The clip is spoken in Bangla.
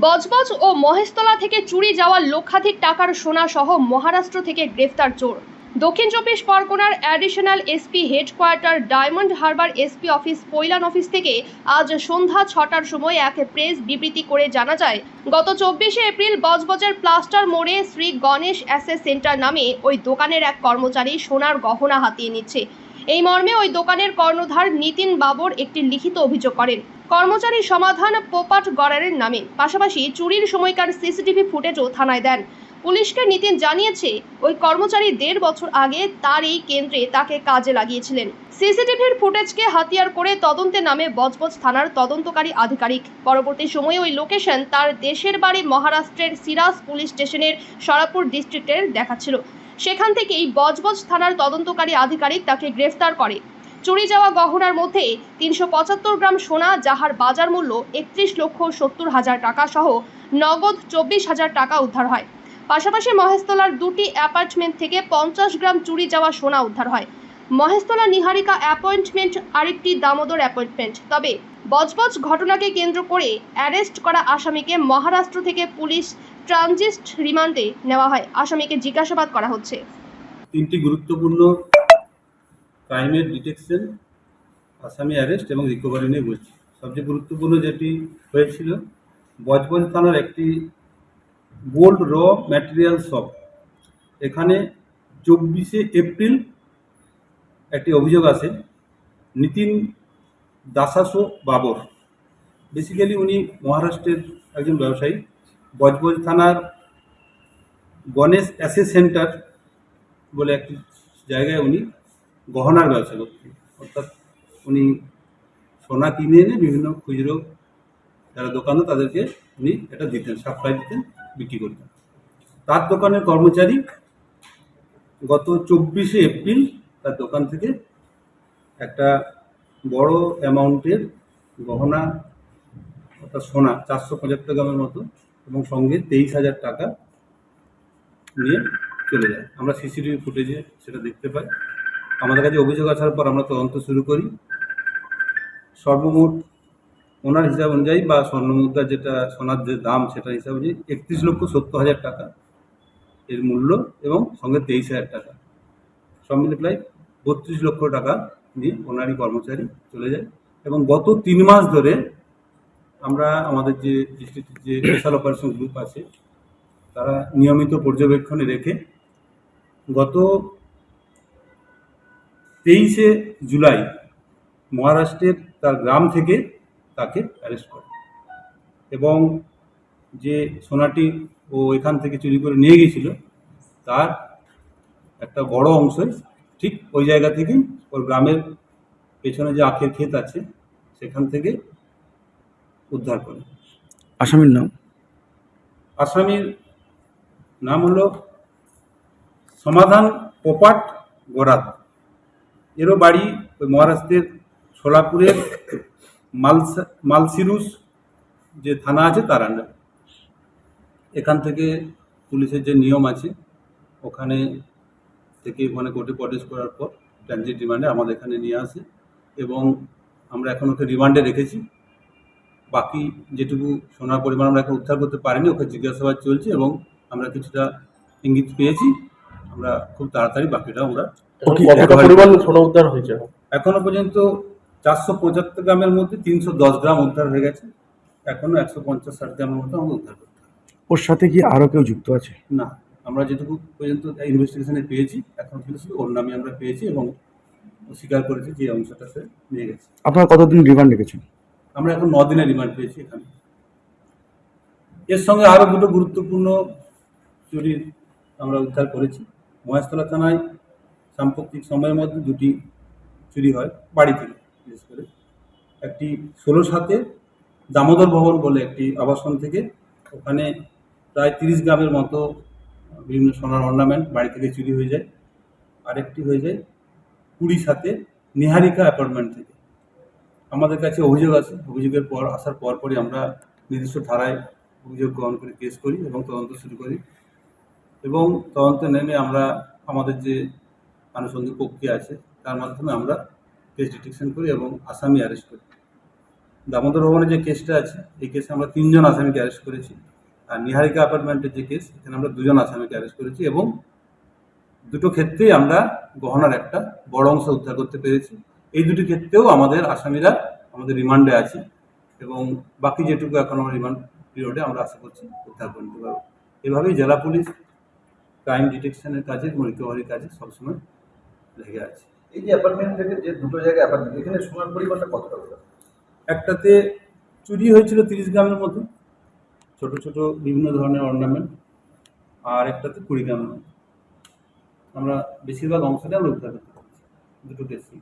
বজবজ ও মহেশতলা থেকে চুরি যাওয়া লক্ষাধিক টাকার সোনা সহ মহারাষ্ট্র থেকে গ্রেফতার চোর। দক্ষিণ চব্বিশ পরগনার additional SP headquarter Diamond Harbour SP office Pailan office থেকে আজ সন্ধ্যা ছটার সময় এক প্রেস বিবৃতি করে জানা যায়, গত চব্বিশে এপ্রিল বজবজের প্লাস্টার মোড়ে শ্রী গণেশ অ্যাসেস সেন্টার নামে ওই দোকানের এক কর্মচারী সোনার গহনা হাতিয়ে নিচ্ছে। এই মর্মে ওই দোকানের কর্ণধার নিতিন বাবর একটি লিখিত অভিযোগ করেন। কর্মচারী সমাধান পোপাট গড়ারের নামে। পাশাপাশি চুরির সময়কার সিসিটিভি ফুটেজও থানায় দেন। পুলিশকে নিতিন জানিয়েছে, ওই কর্মচারী দেড় বছর আগে তার এই কেন্দ্রে তাকে কাজে লাগিয়েছিলেন। সিসিটিভির ফুটেজকে হাতিয়ার করে তদন্তে নামে বজবজ থানার তদন্তকারী আধিকারিক। পরবর্তী সময়ে ওই লোকেশন তার দেশের বাড়ি মহারাষ্ট্রের সিরাজ পুলিশ স্টেশনের সরাপুর ডিস্ট্রিক্টের দেখাচ্ছিল। সেখান থেকেই বজবজ থানার তদন্তকারী আধিকারিক তাকে গ্রেফতার করে। চুরি যাওয়া গহনার মধ্যে তিনশো পঁচাত্তর গ্রাম সোনা, যাহার বাজার মূল্য একত্রিশ লক্ষ সত্তর হাজার টাকা সহ নগদ চব্বিশ হাজার টাকা উদ্ধার হয়। পাশাপাশি মহেশতলার দুটি অ্যাপার্টমেন্ট থেকে পঞ্চাশ গ্রাম চুরি যাওয়া সোনা উদ্ধার হয়। মহেশতলা নিহারিকা অ্যাপয়েন্টমেন্ট আরেকটি দামোদর অ্যাপয়েন্টমেন্ট। তবে বজবজ ঘটনাকে কেন্দ্র করে অ্যারেস্ট করা আসামিকে মহারাষ্ট্র থেকে পুলিশ ট্রানজিস্ট রিমান্ডে নেওয়া হয়। আসামিকে জিজ্ঞাসাবাদ করা হচ্ছে। তিনটি গুরুত্বপূর্ণ ক্রাইমের ডিটেকশন, আসামি অ্যারেস্ট এবং রিকভারি নিয়ে বলছি। সবচেয়ে গুরুত্বপূর্ণ যেটি হয়েছিল, বজবজ থানার একটি গোল্ড র ম্যাটেরিয়াল শপ। এখানে চব্বিশে এপ্রিল একটি অভিযোগ আসে, নিতিন দাসাসো বাবর। বেসিক্যালি উনি মহারাষ্ট্রের একজন ব্যবসায়ী। বজবজ থানার গণেশ অ্যাসেস সেন্টার বলে একটি জায়গায় উনি গহনার ব্যবসা করতেন। অর্থাৎ উনি সোনা কিনে এনে বিভিন্ন খুচরো যারা দোকানে তাদেরকে উনি এটা দিতেন, সাপ্লাই দিতেন, বিক্রি করতেন। তার দোকানের কর্মচারী গত চব্বিশে এপ্রিল তার দোকান থেকে একটা বড় অ্যামাউন্টের গহনা, অর্থাৎ সোনা চারশো পঁচাত্তর গ্রামের মতো এবং সঙ্গে তেইশ হাজার টাকা নিয়ে চলে যায়। আমরা সিসিটিভি ফুটেজে সেটা দেখতে পাই। আমাদের কাছে অভিযোগ আসার পর আমরা তদন্ত শুরু করি। সর্বমোট ওনার হিসাব অনুযায়ী বা স্বর্ণমুদ্রার যেটা সোনার যে দাম সেটা হিসাব অনুযায়ী একত্রিশ লক্ষ সত্তর হাজার টাকা এর মূল্য এবং সঙ্গে তেইশ হাজার টাকা। সব মিলে প্রায় বত্রিশ লক্ষ টাকা নিয়ে ওনারই কর্মচারী চলে যায় এবং গত তিন মাস ধরে আমরা আমাদের যে ডিস্ট্রিক্টের যে স্পেশাল অপারেশন গ্রুপ আছে, তারা নিয়মিত পর্যবেক্ষণে রেখে গত তেইশে জুলাই মহারাষ্ট্রের তার গ্রাম থেকে তাকে অ্যারেস্ট করে। এবং যে সোনাটি ও এখান থেকে চুরি করে নিয়ে গিয়েছিল তার একটা বড় অংশ ঠিক ওই জায়গা থেকেই ওর গ্রামের পেছনে যে আখের ক্ষেত আছে সেখান থেকে উদ্ধার করে। আসামির নাম? আসামির নাম হলো সমাধান পোপাট গোরাত। এরও বাড়ি ওই মহারাষ্ট্রের সোলাপুরের মালসা, মালসিরুস যে থানা আছে তার আন্ডার এখান থেকে পুলিশের যে নিয়ম আছে, ওখানে থেকে ওখানে কোর্টে প্রটেস্ট করার পর ট্রানজিট রিমান্ডে আমাদের এখানে নিয়ে আসে এবং আমরা এখন ওকে রিমান্ডে রেখেছি। বাকি যেটুকু সোনার পরিমাণ আমরা এখন উদ্ধার করতে পারিনি, ওকে জিজ্ঞাসাবাদ চলছে এবং আমরা কিছুটা ইঙ্গিত পেয়েছি। আমরা খুব তাড়াতাড়ি বাকিটা আমরা কতটা পরিমাণ সোনা উদ্ধার হয়েছে? এখনও পর্যন্ত চারশো পঁচাত্তর গ্রামের মধ্যে তিনশো দশ গ্রাম উদ্ধার হয়ে গেছে। এখনও একশো পঞ্চাশ ষাট গ্রামের মতো আমরা উদ্ধার করতে ওর সাথে কি আরও কেউ যুক্ত আছে? না আমরা যেটুকু পর্যন্ত ইনভেস্টিগেশনে পেয়েছি এখন কিন্তু শুধু ওর নামে আমরা পেয়েছি এবং স্বীকার করেছে যে অংশটা সে নিয়ে গেছে। আপনারা কতদিন রিমান্ড রেখেছেন? আমরা এখন ন দিনের রিমান্ড পেয়েছি এখানে। এর সঙ্গে আরও দুটো গুরুত্বপূর্ণ চুরির আমরা উদ্ধার করেছি। মহেশতলা থানায় সাম্প্রতিক সময়ের মধ্যে দুটি চুরি হয়, বাড়ি থেকে বিশেষ করে। একটি ষোলো সাতে দামোদর ভবন বলে একটি আবাসন থেকে, ওখানে প্রায় তিরিশ গ্রামের মতো বিভিন্ন সোনার অর্নামেন্ট বাড়ি থেকে চুরি হয়ে যায়। আরেকটি হয়ে যায় কুড়ি সাতে নিহারিকা অ্যাপার্টমেন্ট থেকে। আমাদের কাছে অভিযোগ আছে, অভিযোগের পর, আসার পর পরই আমরা নির্দিষ্ট ধারায় অভিযোগ গ্রহণ করে কেস করি এবং তদন্ত শুরু করি। এবং তদন্তে নেমে আমরা আমাদের যে আনুষঙ্গিক প্রক্রিয়া আছে, তার মাধ্যমে আমরা কেস ডিটেকশন করি এবং আসামি অ্যারেস্ট করি। দামোদর ভবনে যে কেসটা আছে, এই কেসে আমরা তিনজন আসামিকে অ্যারেস্ট করেছি। আর নিহারিকা অ্যাপার্টমেন্টের যে কেস এখানে আমরা দুজন আসামিকে অ্যারেস্ট করেছি এবং দুটো ক্ষেত্রেই আমরা গহনার একটা বড় অংশ উদ্ধার করতে পেরেছি। এই দুটি ক্ষেত্রেও আমাদের আসামিরা আমাদের রিমান্ডে আছে এবং বাকি যেটুকু এখন আমরা রিমান্ড পিরিয়ডে আমরা আশা করছি উদ্ধার করে নিতে পারব। এভাবেই জেলা পুলিশ ক্রাইম ডিটেকশনের কাজে এবং রিকভারির কাজে সবসময় লেগে আছে। এই যে অ্যাপার্টমেন্ট থেকে যে দুটো জায়গায় অ্যাপার্টমেন্ট এখানে সোনার পরিমাণটা কতটা হলো? একটাতে চুরি হয়েছিল তিরিশ গ্রামের মতো, ছোট ছোট বিভিন্ন ধরনের অর্নামেন্ট আর একটাতে কুড়ি গ্রামের আমরা বেশিরভাগ অংশটা আমরা উদ্ধার করতে পারছি, দুটো কেসই